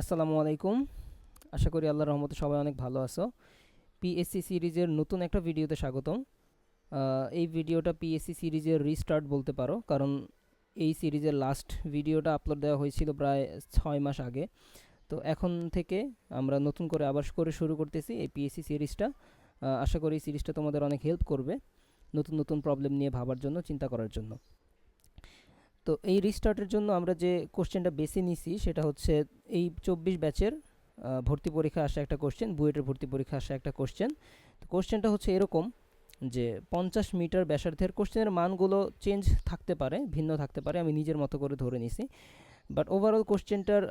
আসসালামু আলাইকুম। আশা করি আল্লাহর রহমতে সবাই অনেক ভালো আছো। পিএসসি সিরিজের নতুন একটা ভিডিওতে স্বাগতম। এই ভিডিওটা পিএসসি সিরিজের রিস্টার্ট বলতে পারো, কারণ এই সিরিজের লাস্ট ভিডিওটা আপলোড দেওয়া হয়েছিল প্রায় ছয় মাস আগে। তো এখন থেকে আমরা নতুন করে আবার করে শুরু করতেছি এই পিএসসি সিরিজটা। আশা করি এই সিরিজটা তোমাদের অনেক হেল্প করবে নতুন নতুন প্রবলেম নিয়ে ভাবার জন্য, চিন্তা করার জন্য। তো এই রিস্টার্টের জন্য আমরা যে কোশ্চেনটা বেছে নিছি, সেটা হচ্ছে এই চব্বিশ ব্যাচের ভর্তি পরীক্ষা আসা একটা কোশ্চেন বুয়েটের ভর্তি পরীক্ষা আসা একটা কোশ্চেন তো কোশ্চেনটা হচ্ছে এরকম যে, পঞ্চাশ মিটার ব্যাসার্ধের কোশ্চেনের মানগুলো চেঞ্জ থাকতে পারে, ভিন্ন থাকতে পারে, আমি নিজের মতো করে ধরে নিছি। বাট ওভারঅল কোশ্চেনটার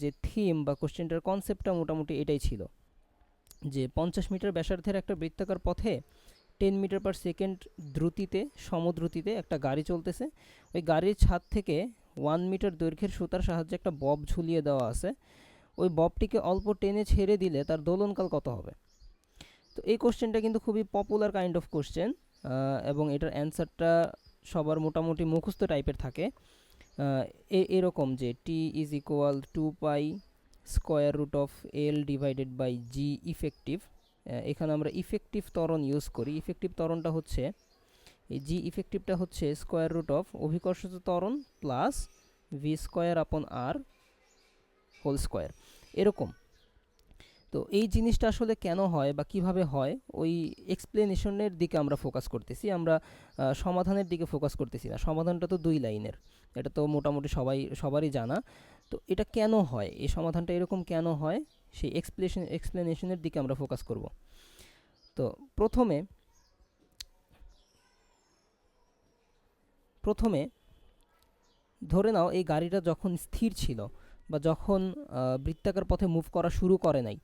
যে থিম বা কোশ্চেনটার কনসেপ্টটা মোটামুটি এটাই ছিল। যে, পঞ্চাশ মিটার ব্যাসার্ধের একটা বৃত্তাকার পথে টেন মিটার পার সেকেন্ড দ্রুতিতে, সমদ্রুতিতে একটা গাড়ি চলতেছে। ওই গাড়ির ছাদ থেকে ওয়ান মিটার দৈর্ঘ্যের সুতার সাহায্যে একটা বব ঝুলিয়ে দেওয়া আছে। ওই ববটিকে অল্প টেনে ছেড়ে দিলে তার দোলনকাল কত হবে? তো এই কোশ্চেনটা কিন্তু খুবই পপুলার কাইন্ড অফ কোশ্চেন এবং এটার অ্যান্সারটা সবার মোটামুটি মুখস্থ টাইপের থাকে। এরকম যে T is equal two pi square root of l divided by g effective এখানে আমরা ইফেক্টিভ ত্বরণ ইউজ করি। ইফেক্টিভ ত্বরণটা হচ্ছে, এই জি ইফেক্টিভটা হচ্ছে স্কোয়ার রুট অফ অভিকর্ষজ ত্বরণ প্লাস ভি স্কোয়ার আপন আর হোল স্কোয়ার এরকম। তো এই জিনিসটা আসলে কেন হয় বা কীভাবে হয়, ওই এক্সপ্লেনেশনের দিকে আমরা ফোকাস করতেছি। আমরা সমাধানের দিকে ফোকাস করতেছি না। সমাধানটা তো দুই লাইনের। এটা তো মোটামুটি সবাই, সবারই জানা। তো এটা কেন হয়? এই সমাধানটা এরকম কেন হয়? সেই এক্সপ্লেশন এক্সপ্লেনেশনের দিকে আমরা ফোকাস করব। তো প্রথমে প্রথমে ধরে নাও এই গাড়িটা যখন স্থির ছিল বা যখন বৃত্তাকার পথে মুভ করা শুরু করে নাই,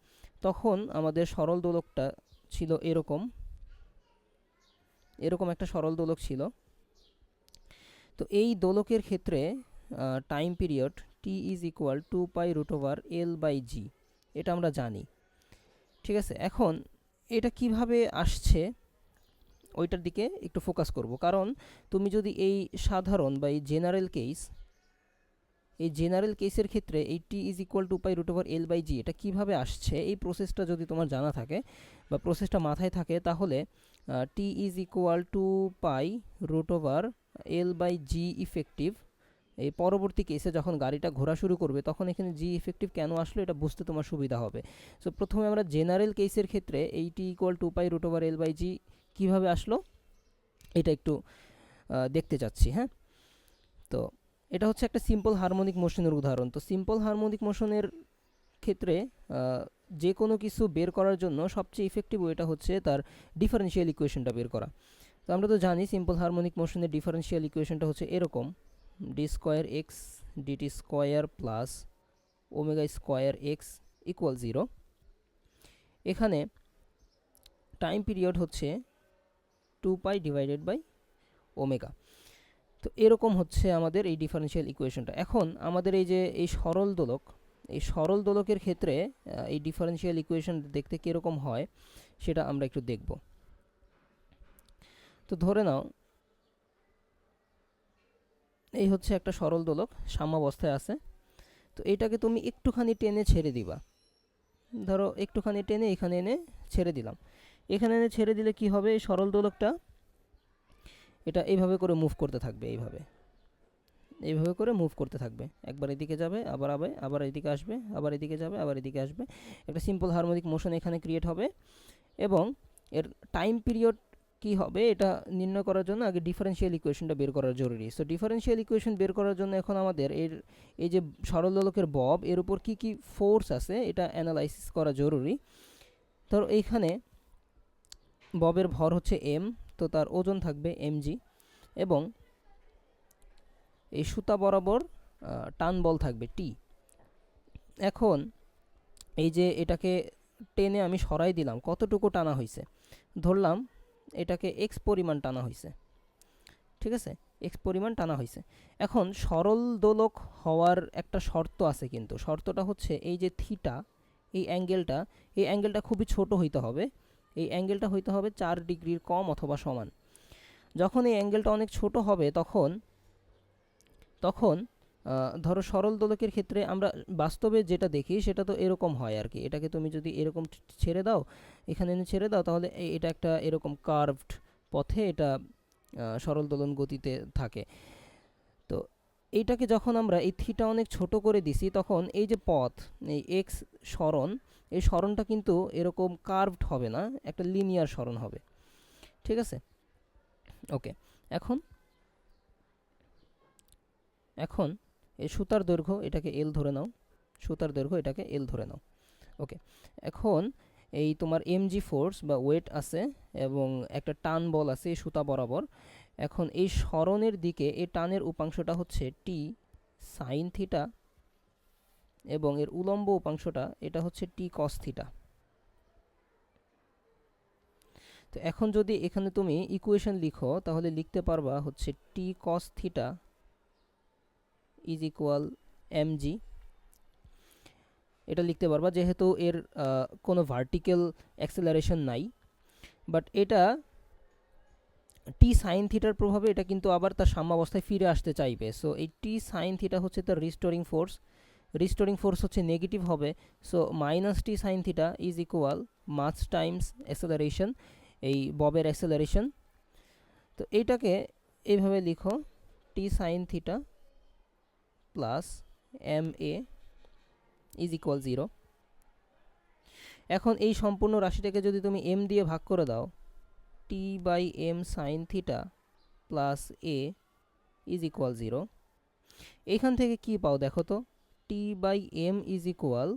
তখন আমাদের সরল দোলকটা ছিল এরকম এরকম একটা সরল দোলক ছিল। তো এই দোলকের ক্ষেত্রে time period T is equal two pi root over l by g এটা আমরা জানি। ঠিক আছে? এখন এটা কীভাবে আসছে? ওইটার দিকে একটু ফোকাস করব। কারণ তুমি যদি এই সাধারণ বা এই জেনারেল কেস এই জেনারেল কেসের ক্ষেত্রে এই T is equal two pi root over l by g এটা কীভাবে আসছে? এই প্রসেসটা যদি তোমার জানা থাকে বা প্রসেসটা মাথায় থাকে, তাহলে T is equal two pi root over l by g effective এই পরবর্তী কেসে যখন গাড়িটা ঘোরা শুরু করবে, তখন এখানে জি ইফেক্টিভ কেন আসলো এটা বুঝতে তোমার সুবিধা হবে। সো প্রথমে আমরা জেনারেল কেসের ক্ষেত্রে এইটি equal two pi root over l by g কীভাবে আসলো, এটা একটু দেখতে চাচ্ছি হ্যাঁ? তো, এটা হচ্ছে একটা সিম্পল হারমোনিক মোশনের উদাহরণ। তো সিম্পল হারমোনিক মোশনের ক্ষেত্রে যে কোনো কিছু বের করার জন্য সবচেয়ে ইফেক্টিভ ওয়েটা হচ্ছে তার ডিফারেন্সিয়াল ইকুয়েশনটা বের করা। তো, আমরা তো জানি সিম্পল হারমোনিক মোশনের ডিফারেন্সিয়াল ইকুয়েশনটা হচ্ছে এরকম। D square x d t square plus omega square x equal zero এখানে টাইম পিরিয়ড হচ্ছে two pi divided by omega তো এরকম হচ্ছে আমাদের এই ডিফারেন্সিয়াল ইকুয়েশনটা এখন আমাদের এই যে, এই সরল দোলক, এই সরল দোলকের ক্ষেত্রে এই ডিফারেন্সিয়াল ইকুয়েশন দেখতে কীরকম হয়, সেটা আমরা একটু দেখব। তো ধরে নাও এই হচ্ছে একটা সরল দোলক, সাম্যাবস্থায় আছে। তো এটাকে তুমি একটুখানি টেনে ছেড়ে দিবা। ধরো একটুখানি টেনে এখানে এনে ছেড়ে দিলাম। এখানে এনে ছেড়ে দিলে কি হবে এই সরল দোলকটা? এটা এইভাবে করে মুভ করতে থাকবে, এইভাবে। এইভাবে করে মুভ করতে থাকবে। একবার এদিকে যাবে, আবার আবার আবার এদিকে আসবে, আবার এদিকে যাবে, আবার এদিকে আসবে। একটা সিম্পল হারমোনিক মোশন এখানে ক্রিয়েট হবে। এবং এর টাইম পিরিয়ড কি হবে এটা নির্ণয় করার জন্য আগে ডিফারেন্সিয়াল ইকুয়েশনটা বের করা জরুরি। সো ডিফারেন্সিয়াল ইকুয়েশন বের করার জন্য এখন আমাদের এর, এই যে সরল দোলকের বব, এর উপর কি কি ফোর্স আছে এটা অ্যানালাইসিস করা জরুরি। ধরো এইখানে ববের ভর হচ্ছে এম তো তার ওজন থাকবে এমজি এবং এই সুতা বরাবর টান বল থাকবে টি এখন এই যে এটাকে টেনে আমি সরাই দিলাম, কতটুকু টানা হয়েছে ধরলাম এটাকে এক্স পরিমাণ টানা হয়েছে ঠিক আছে? এক্স পরিমাণ টানা হয়েছে এখন সরল দোলক হওয়ার একটা শর্ত আছে কিন্তু। শর্তটা হচ্ছে এই যে থিটা, এই অ্যাঙ্গেলটা এই অ্যাঙ্গেলটা খুবই ছোট হইতে হবে। এই অ্যাঙ্গেলটা হইতে হবে চার ডিগ্রির কম অথবা সমান। যখন এই অ্যাঙ্গেলটা অনেক ছোট হবে, তখন তখন ধরো সরল দোলকের ক্ষেত্রে আমরা বাস্তবে যেটা দেখি সেটা তো এরকম হয় আর কি। এটাকে তুমি যদি এরকম ছেড়ে দাও, এখানে ছেড়ে দাও, তাহলে এটা একটা এরকম কার্ভড পথে এটা সরল দোলন গতিতে থাকে। তো এইটাকে যখন আমরা এই থিটা অনেক ছোট করে দিছি, তখন এই যে পথ, এই এক্স সরণ, এই সরণটা কিন্তু এরকম কার্ভড হবে না, একটা লিনিয়ার সরণ হবে। ঠিক আছে? ওকে এখন এখন এই সুতার দৈর্ঘ্য এটাকে এল ধরে নাও। সুতার দৈর্ঘ্য এটাকে এল ধরে নাও। ওকে এখন এই তোমার এমজি ফোর্স বা ওয়েট আছে এবং একটা টান বল আছে এই সুতা বরাবর। এখন এই সরণের দিকে এই টানের উপাংশটা হচ্ছে টি সাইন থিটা এবং এর উলম্ব উপাংশটা এটা হচ্ছে টি কস থিটা তো এখন যদি এখানে তুমি ইকুয়েশন লিখো, তাহলে লিখতে পারবা হচ্ছে T cos theta is equal m g. এটা লিখতে পারবা, যেহেতু এর কোনো ভার্টিক্যাল অ্যাক্সেলারেশন নাই। বাট এটা টি সাইন থিটার প্রভাবে এটা কিন্তু আবার তার সাম্যাবস্থায় ফিরে আসতে চাইবে। সো এই টি সাইন থিটা হচ্ছে তার রিস্টোরিং ফোর্স রিস্টোরিং ফোর্স হচ্ছে নেগেটিভ হবে। So minus T sine theta is equal mass times acceleration এই ববের অ্যাক্সেলারেশন তো এইটাকে এইভাবে লিখো T sine theta plus m a is equal zero এখন এই সম্পূর্ণ রাশিটাকে যদি তুমি এম দিয়ে ভাগ করে দাও T by m sine theta plus a is equal zero এইখান থেকে কি পাও দেখো তো? T by m is equal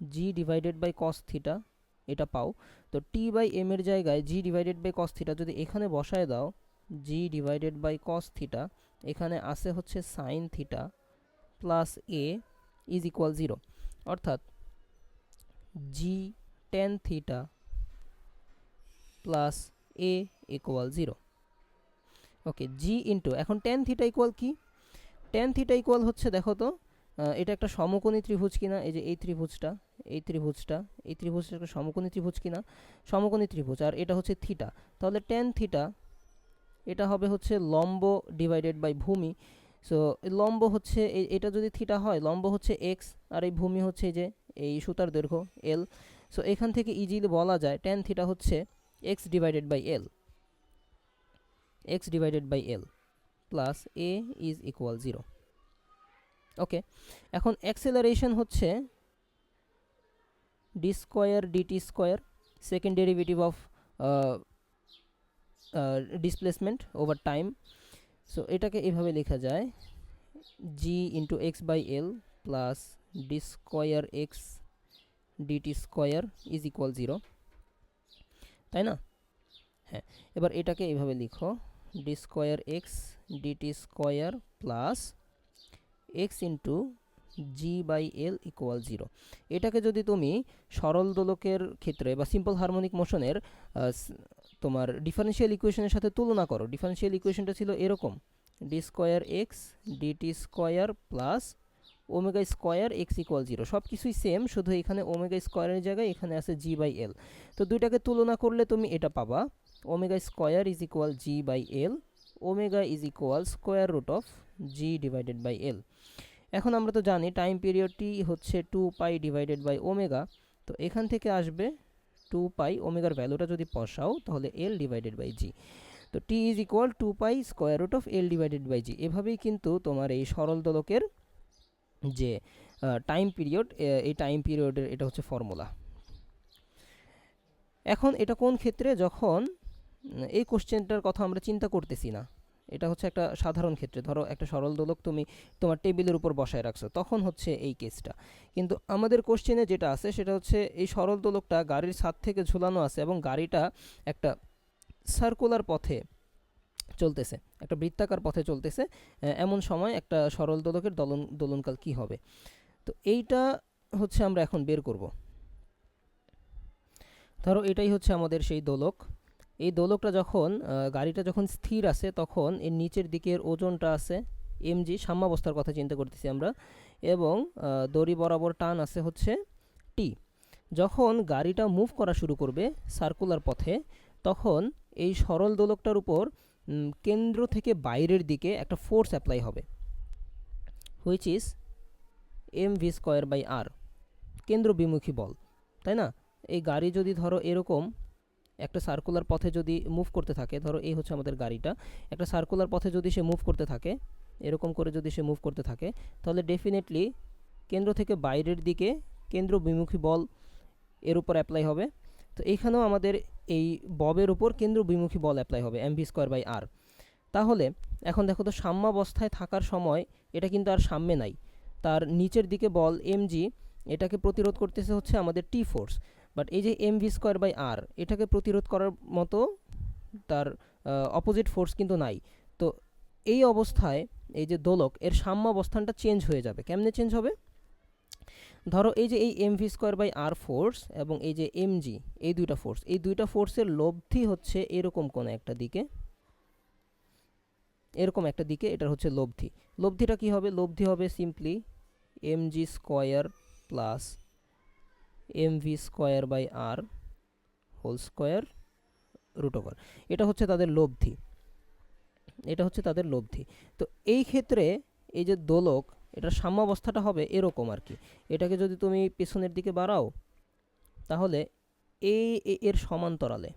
g divided by cos theta এটা পাও। তো টি বাই এম এর জায়গায় g divided by cos theta যদি এখানে বসায় দাও g divided by cos theta এখানে আসে হচ্ছে sine theta plus a is equal zero অর্থাৎ g tan theta plus a equal zero okay g into এখন টেন থিটা ইকুয়াল কি? টেন থিটা ইকুয়াল হচ্ছে দেখো তো এটা একটা সমকোণী ত্রিভুজ কিনা? এই যে এই ত্রিভুজটা এই ত্রিভুজটা এই ত্রিভুজটা একটা সমকোণী ত্রিভুজ কিনা? সমকোণী ত্রিভুজ, আর এটা হচ্ছে থিটা তাহলে টেন থিটা এটা হবে হচ্ছে লম্ব ডিভাইডেড বাই ভূমি সো লম্ব হচ্ছে এটা যদি থিটা হয়, লম্ব হচ্ছে এক্স আর এই ভূমি হচ্ছে যে, এই সুতার দৈর্ঘ্য এল সো এখান থেকে ইজিলি বলা যায় টেন থিটা হচ্ছে x divided by l x divided by l plus a is equal zero okay এখন অ্যাক্সেলারেশন হচ্ছে d square d t square second derivative of displacement over time so এটাকে এভাবে লেখা যায় g into x by l plus d square x d t square is equal zero তাই না? হ্যাঁ এবার এটাকে এভাবে লিখো d square x d t square plus x into g by l equal zero এটাকে যদি তুমি সরল দোলকের ক্ষেত্রে বা সিম্পল হারমোনিক মোশনের তোমার ডিফারেন্সিয়াল ইকুয়েশনের সাথে তুলনা করো। ডিফারেন্সিয়াল ইকুয়েশনটা ছিল এরকম। D square x d t square plus omega square x equal zero সব কিছুই সেম শুধু এখানে ওমেগা স্কোয়ারের জায়গায়, এখানে আছে জি বাই এল তো দুইটাকে তুলনা করলে তুমি এটা পাবা। Omega square is equal g by l omega is equal square root of g divided by l এখন আমরা তো জানি টাইম পিরিয়ডটি হচ্ছে two pi divided by omega তো এখান থেকে আসবে টু পাই ওমেগার ভ্যালুটা যদি বসাও, তাহলে এল ডিভাইডেড বাই জি তো T is equal two pi square root of l divided by g এভাবেই কিন্তু তোমার এই সরল দোলকের যে টাইম পিরিয়ড এই টাইম পিরিয়ডের এটা হচ্ছে ফর্মুলা এখন এটা কোন ক্ষেত্রে? যখন এই কোশ্চেনটার কথা আমরা চিন্তা করতেছি না। এটা হচ্ছে একটা সাধারণ ক্ষেত্রে। ধরো একটা সরল দোলক তুমি তোমার টেবিলের উপর বসায় রাখছো, তখন হচ্ছে এই কেসটা। কিন্তু আমাদের কোশ্চেনে যেটা আছে সেটা হচ্ছে এই সরল দোলকটা গাড়ির ছাদ থেকে ঝুলানো আছে এবং গাড়িটা একটা সার্কুলার পথে চলতেছে, একটা বৃত্তাকার পথে চলতেছে এমন সময় একটা সরল দোলকের দলন, দোলনকাল কি হবে? তো এইটা হচ্ছে আমরা এখন বের করব। ধরো এটাই হচ্ছে আমাদের সেই দোলক। এই দোলকটা যখন গাড়িটা যখন স্থির আছে, তখন এর নিচের দিকের ওজনটা আছে এমজি, সাম্যাবস্থার কথা চিন্তা করতেছি আমরা, এবং দড়ি বরাবর টান আছে হচ্ছে টি যখন গাড়িটা মুভ করা শুরু করবে সার্কুলার পথে, তখন এই সরল দোলকটার উপর কেন্দ্র থেকে বাইরের দিকে একটা ফোর্স অ্যাপ্লাই হবে which is m v square by r কেন্দ্র বিমুখী বল, তাই না? এই গাড়ি যদি ধরো এরকম একটা সার্কুলার পথে যদি মুভ করতে থাকে, ধরো এই হচ্ছে আমাদের গাড়িটা, একটা সার্কুলার পথে যদি সে মুভ করতে থাকে, এরকম করে যদি সে মুভ করতে থাকে, তাহলে ডেফিনেটলি কেন্দ্র থেকে বাইরের দিকে কেন্দ্র বিমুখী বল এর উপর অ্যাপ্লাই হবে। তো এইখানেও আমাদের এই ববের উপর কেন্দ্র বিমুখী বল অ্যাপ্লাই হবে m v square by r তাহলে এখন দেখো তো সাম্যাবস্থায় থাকার সময় এটা কিন্তু আর সাম্যে নাই। তার নিচের দিকে বল এম জি এটাকে প্রতিরোধ করতেছে হচ্ছে আমাদের টি ফোর্স বাট এই যে m v square by r এটাকে প্রতিরোধ করার মতো তার অপোজিট ফোর্স কিন্তু নাই। তো এই অবস্থায় এই যে দোলক, এর সাম্য অবস্থানটা চেঞ্জ হয়ে যাবে। কেমনে চেঞ্জ হবে? ধরো এই যে এই m v square by r force এবং এই যে এম জি এই দুইটা ফোর্স এই দুইটা ফোর্সের লব্ধি হচ্ছে এরকম কোনো একটা দিকে। এরকম একটা দিকে এটার হচ্ছে লব্ধি। লব্ধিটা কি হবে? লব্ধি হবে simply m g square plus m v square by r whole square root over এটা হচ্ছে তাদের লব্ধি। এটা হচ্ছে তাদের লব্ধি। তো এই ক্ষেত্রে এই যে দোলক, এটার সাম্যাবস্থাটা হবে এরকম আর কি। এটাকে যদি তুমি পেছনের দিকে বাড়াও, তাহলে এই এর সমান্তরালে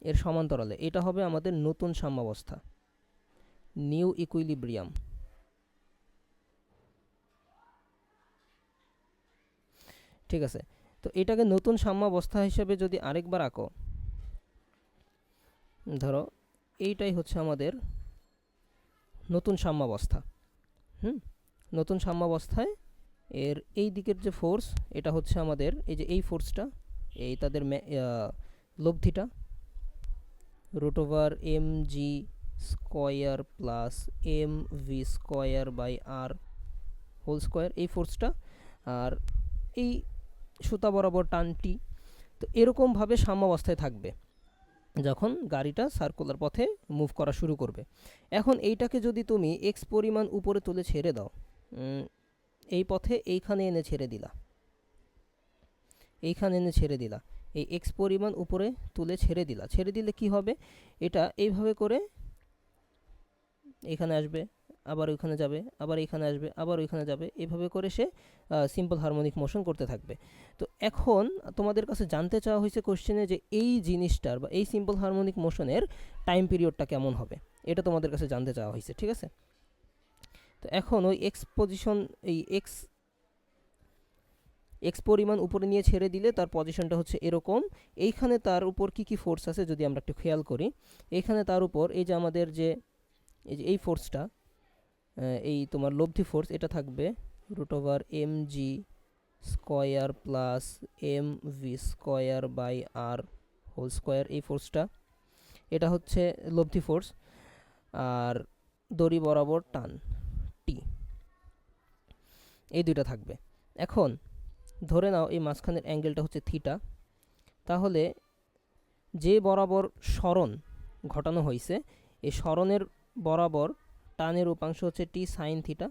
এর সমান্তরালে এটা হবে আমাদের নতুন সাম্যাবস্থা। নিউ ইকুইলিব্রিয়াম ঠিক আছে? তো এটাকে নতুন সাম্যাবস্থা হিসেবে যদি আরেকবার আঁকো, ধরো এইটাই হচ্ছে আমাদের নতুন সাম্যাবস্থা। হুম? নতুন সাম্যাবস্থায় এর এই দিকের যে ফোর্স এটা হচ্ছে আমাদের এই যে এই ফোর্সটা এই তাদের লব্ধিটা root over m g square plus m v square by r whole square এই ফোর্সটা আর এই সুতা বরাবর টানটি, তো এরকমভাবে সাম্যাবস্থায় থাকবে। যখন গাড়িটা সার্কুলার পথে মুভ করা শুরু করবে। এখন এইটাকে যদি তুমি এক্স পরিমাণ উপরে তুলে ছেড়ে দাও এই পথে এইখানে এনে ছেড়ে দিলা। এইখানে এনে ছেড়ে দিলা। এই এক্স পরিমাণ উপরে তুলে ছেড়ে দিলা। ছেড়ে দিলে কি হবে? এটা এইভাবে করে এখানে আসবে। আবার ওইখানে যাবে, আবার এখানে আসবে, আবার ওইখানে যাবে। এভাবে করে সে সিম্পল হারমোনিক মোশন করতে থাকবে। তো এখন তোমাদের কাছে জানতে চাওয়া হয়েছে কোশ্চেনে যে এই জিনিসটার বা এই সিম্পল হারমোনিক মোশনের টাইম পিরিয়ডটা কেমন হবে? এটা তোমাদের কাছে জানতে চাওয়া হয়েছে, ঠিক আছে? তো এখন ওই এক্স পজিশন এই এক্স এক্স পরিমাণ উপরে নিয়ে ছেড়ে দিলে তার পজিশনটা হচ্ছে এরকম। এইখানে তার উপর কি কি ফোর্স আছে যদি আমরা একটু খেয়াল করি। এইখানে তার উপর এই যে আমাদের যে, এই যে এই ফোর্সটা এই তোমার লব্ধি ফোর্স এটা থাকবে root over m g square plus m v square by r whole square এই ফোর্সটা এটা হচ্ছে লব্ধি ফোর্স আর দড়ি বরাবর টান টি এই দুইটা থাকবে। এখন ধরে নাও এই মাঝখানের অ্যাঙ্গেলটা হচ্ছে থিটা তাহলে যে বরাবর স্মরণ ঘটানো হয়েছে, এই স্মরণের বরাবর টানের উপাংশ হচ্ছে টি সাইন থিটা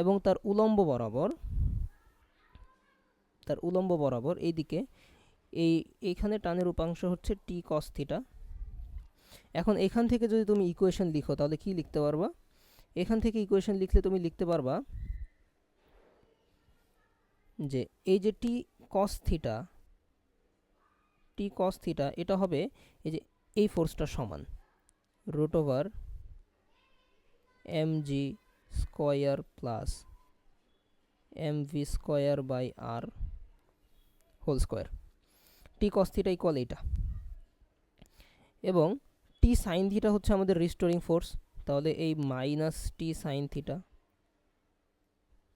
এবং তার উলম্ব বরাবর, তার উলম্ব বরাবর এইদিকে এই, এইখানে টানের উপাংশ হচ্ছে টি কস থিটা। এখন এখান থেকে যদি তুমি ইকুয়েশন লিখো, তাহলে কি লিখতে পারবা? এখান থেকে ইকুয়েশন লিখলে তুমি লিখতে পারবা যে এই যে টি কস থিটা, টি কস থিটা, এটা হবে এই যে এই ফোর্সটার সমান root over m g square plus m v square by r whole square T cos theta equal এইটা এবং টি সাইন থিটা হচ্ছে আমাদের রিস্টোরিং ফোর্স তাহলে এই minus T sine theta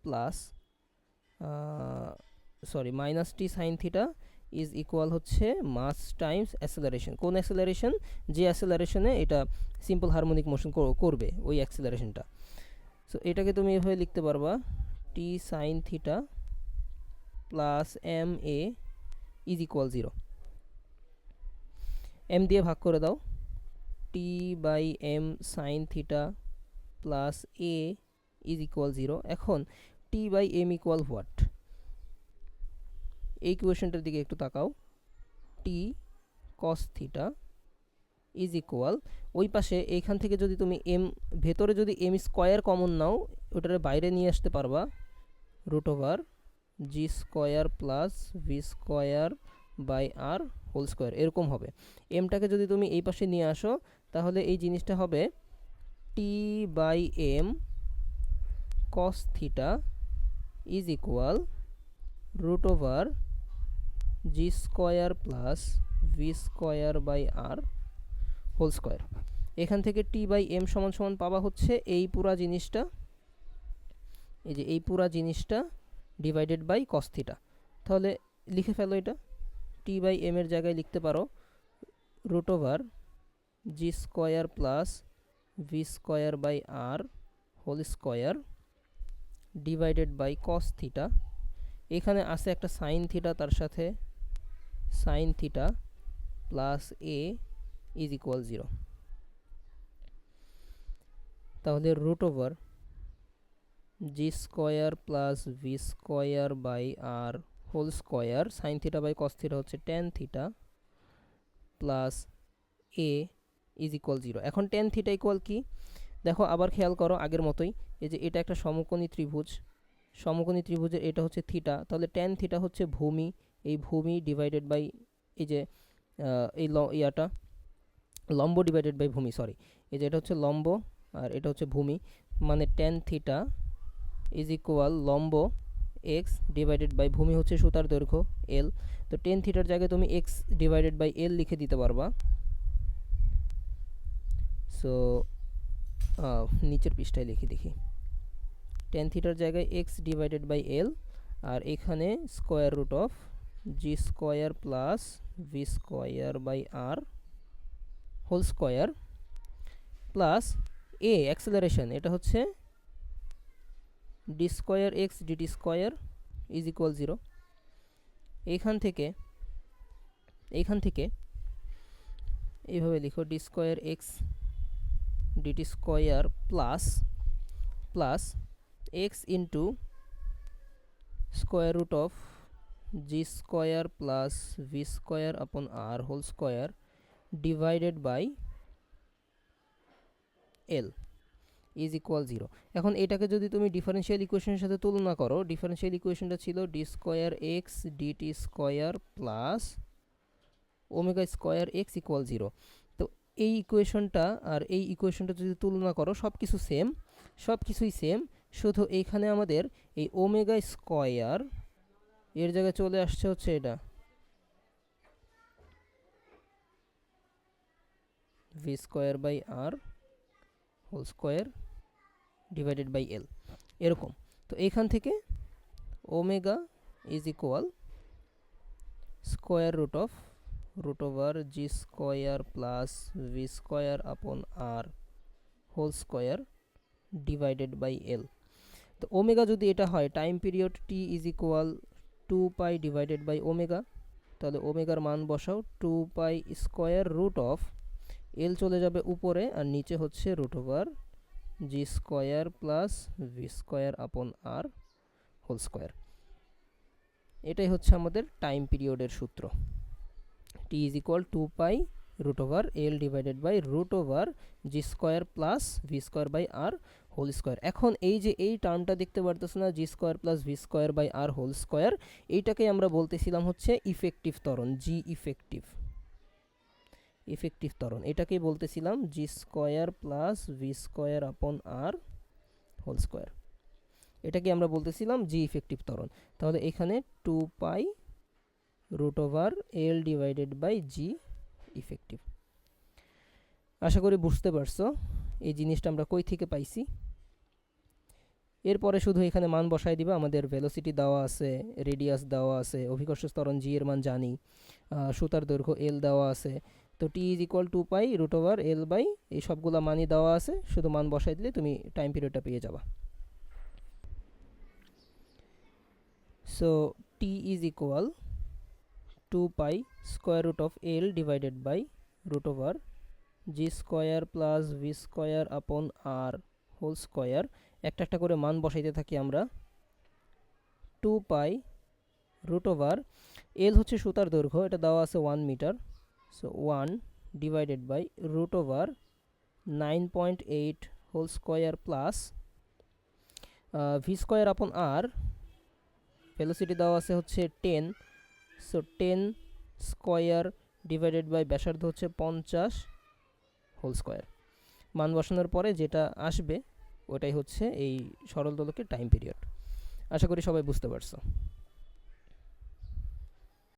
plus sorry minus T sine theta is equal হচ্ছে mass Times অ্যাসেলারেশন কোন অ্যাসেলারেশন যে অ্যাসেলারেশনে এটা সিম্পল হারমোনিক মোশন করবে ওই অ্যাক্সেলারেশনটা সো এটাকে তুমি এভাবে লিখতে পারবা T sine theta plus m a is equal zero m দিয়ে ভাগ করে দাও। T by m sine theta plus a is equal zero এখন T by m equal what এই কোয়েশনটার দিকে একটু তাকাও। T cos theta is equal ওই পাশে এইখান থেকে যদি তুমি এম ভেতরে যদি এম স্কোয়ার কমন নাও, ওটার বাইরে নিয়ে আসতে পারবা। Root over g square plus v square by r whole square এরকম হবে। এমটাকে যদি তুমি এই পাশে নিয়ে আসো, তাহলে এই জিনিসটা হবে T by m cos theta is equal root over g square plus v square by r whole square এখান থেকে টি বাই এম সমান সমান পাবা হচ্ছে এই পুরা জিনিসটা, এই যে এই পুরা জিনিসটা ডিভাইডেড বাই কস থিটা তাহলে লিখে ফেলো এটা। টি বাই এম এর জায়গায় লিখতে পারো root over g square plus v square by r whole square divided by cos theta এখানে আছে একটা সাইন থিটা তার সাথে sine theta plus a is equal zero তাহলে root over g square plus v square by r whole square sine theta by cos theta হচ্ছে tan theta plus a is equal zero এখন tan theta equal কি? দেখো আবার খেয়াল করো আগের মতোই, এই যে এটা একটা সমকোণী ত্রিভুজ, সমকোণী ত্রিভুজের এটা হচ্ছে থিটা তাহলে টেন থিটা হচ্ছে ভূমি এই ভূমি ডিভাইডেড বাই এই যে এই ল, ইয়াটা, লম্ব ডিভাইডেড বাই ভূমি সরি এই যে এটা হচ্ছে লম্ব আর এটা হচ্ছে ভূমি মানে টেন থিটা ইজ ইকুয়াল লম্ব এক্স ডিভাইডেড বাই ভূমি হচ্ছে সুতার দৈর্ঘ্য এল তো টেন থিটার জায়গায় তুমি এক্স ডিভাইডেড বাই এল লিখে দিতে পারবা। সো নিচের পৃষ্ঠায় লিখে, দেখি। টেন থিটার জায়গায় এক্স ডিভাইডেড বাই এল আর এখানে square root of g square plus v square by r whole square plus a acceleration এটা হচ্ছে d square x d t square is equal zero এইখান থেকে এইখান থেকে এইভাবে লিখো d square x d t square plus plus x into square root of g square plus v square upon r whole square divided by l is equal zero. এখন এটাকে যদি তুমি ডিফারেন্সিয়াল ইকুয়েশনের সাথে তুলনা করো ডিফারেন্সিয়াল ইকুয়েশনটা ছিল d square x d t square plus omega square x equal zero. তো এই ইকুয়েশনটা আর এই ইকুয়েশনটা যদি তুলনা করো সব কিছু সেম সব কিছুই সেম শুধু এইখানে আমাদের এই ওমেগা স্কোয়ার এর জায়গায় চলে আসছে হচ্ছে এটা। V square by r whole square divided by l এরকম। তো এইখান থেকে omega is equal square root of root over g square plus v square upon r whole square divided by l তো ওমেগা যদি এটা হয় time period T is equal two pi divided by omega তাহলে ওমেগার মান বসাও two pi square root of l চলে যাবে উপরে আর নিচে হচ্ছে root over g square plus v square upon r whole square এটাই হচ্ছে আমাদের টাইম পিরিয়ডের সূত্র। T is equal two pi root over l divided by root over g square plus v square by r whole square এখন এই যে এই টার্মটা দেখতে পারতেছ না g square plus v square by r whole square এইটাকে আমরা বলতেছিলাম হচ্ছে ইফেক্টিভ ত্বরণ জি ইফেক্টিভ ইফেক্টিভ ত্বরণ। এটাকেই বলতেছিলাম g square plus v square upon r whole square এটাকে আমরা বলতেছিলাম জি ইফেক্টিভ ত্বরণ। তাহলে এখানে two pi root over l divided by g effective আশা করি বুঝতে পারছ, এই জিনিসটা আমরা কই থেকে পাইছি? এরপরে শুধু এখানে মান বসাই দিবা, আমাদের ভেলোসিটি দেওয়া আছে রেডিয়াস দেওয়া আছে, অভিকর্ষ স্তরণ জি এর মান জানি সুতার দৈর্ঘ্য এল দেওয়া আছে। তো T is equal to two root over L by এই সবগুলো মানই দেওয়া আছে, শুধু মান বসাই দিলে তুমি টাইম পিরিয়ডটা পেয়ে যাবা। So T is equal to pi square root of L divided by root over G square plus V square upon R whole square একটা একটা করে মান বসাইতে থাকি আমরা। Two pi root over l হচ্ছে সুতার দৈর্ঘ্য, এটা দেওয়া আছে one metre so one divided by root over nine point eight whole square plus v square upon r velocity দেওয়া আছে হচ্ছে ten so ten square divided by ব্যাসার্ধ হচ্ছে পঞ্চাশ হোল স্কোয়ার মান বসানোর পরে যেটা আসবে ওটাই হচ্ছে এই সরল দোলকের টাইম পিরিয়ড আশা করি সবাই বুঝতে পারছ।